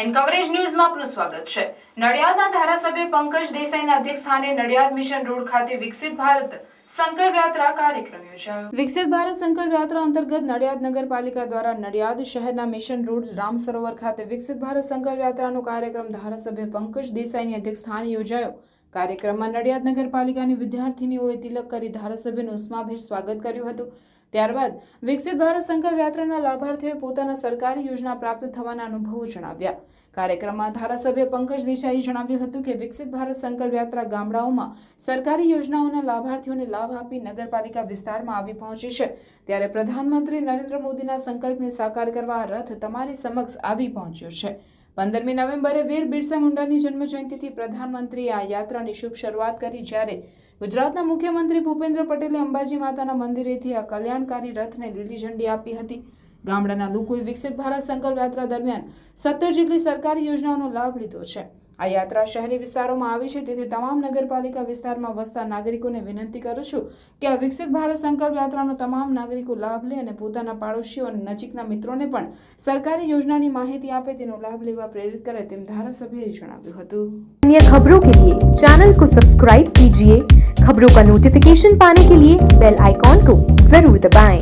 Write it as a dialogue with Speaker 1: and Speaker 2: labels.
Speaker 1: N coverage ન્યૂઝમાં આપનું સ્વાગત છે. નડિયાદના ધારાસભ્ય પંકજ દેસાઈના અધ્યક્ષસ્થાને નડિયાદ મિશન રોડ ખાતે વિકસિત ભારત સંકલ્પ યાત્રા કાર્યક્રમ યોજાયો. વિકસિત ભારત સંકલ્પ યાત્રા અંતર્ગત નડિયાદ નગરપાલિકા દ્વારા નડિયાદ શહેરના મિશન રોડ રામ સરોવર ખાતે વિકસિત ભારત સંકલ્પ યાત્રાનો કાર્યક્રમ ધારાસભ્ય પંકજ દેસાઈની અધ્યક્ષસ્થાને યોજાયો. કાર્યક્રમમાં નડિયાદ નગરપાલિકાની વિદ્યાર્થીનીઓએ તિલક કરી ધારાસભ્યનું ઉષ્માભેર સ્વાગત કર્યું હતું. ત્યારબાદ વિકસિત ભારત સંકલ્પ યાત્રાના લાભાર્થીઓએ પોતાના સરકારી યોજના પ્રાપ્ત થવાના અનુભવો જણાવ્યા. કાર્યક્રમમાં ધારાસભ્ય પંકજ દેસાઈએ જણાવ્યું હતું કે વિકસિત ભારત સંકલ્પ યાત્રા ગામડાઓમાં સરકારી યોજનાઓના લાભાર્થીઓને લાભ આપી નગરપાલિકા વિસ્તારમાં આવી પહોંચી છે. ત્યારે પ્રધાનમંત્રી નરેન્દ્ર મોદીના સંકલ્પને સાકાર કરવા રથ તમારી સમક્ષ આવી પહોંચ્યો છે. પંદરમી નવેમ્બરે વીર બિરસા મુંડાની જન્મજયંતિથી પ્રધાનમંત્રીએ આ યાત્રાની શુભ શરૂઆત કરી જ્યારે ગુજરાતના મુખ્યમંત્રી ભૂપેન્દ્ર પટેલે અંબાજી માતાના મંદિરેથી આ કલ્યાણકારી રથને લીલી ઝંડી આપી હતી. ગામડાના લોકોએ વિકસિત ભારત સંકલ્પ યાત્રા દરમિયાન સત્તર જેટલી સરકારી યોજનાઓનો લાભ લીધો છે. આ યાત્રા શહેરી વિસ્તારોમાં આવી છે તેથી તમામ નગરપાલિકા વિસ્તારમાં વસતા નાગરિકોને વિનંતી કરું છું કે આ વિકસિત ભારત સંકલ્પ યાત્રાનો તમામ નાગરિકો લાભ લે અને પોતાના પાડોશીઓ અને નજીકના મિત્રોને પણ સરકારી યોજનાની માહિતી આપે તેનો લાભ લેવા પ્રેરિત કરે તેમ ધારાસભ્યએ જણાવ્યું હતું
Speaker 2: अन्य खबरों के लिए चैनल को सब्सक्राइब कीजिए खबरों का नोटिफिकेशन पाने के लिए बेल आइकॉन को जरूर दबाएं।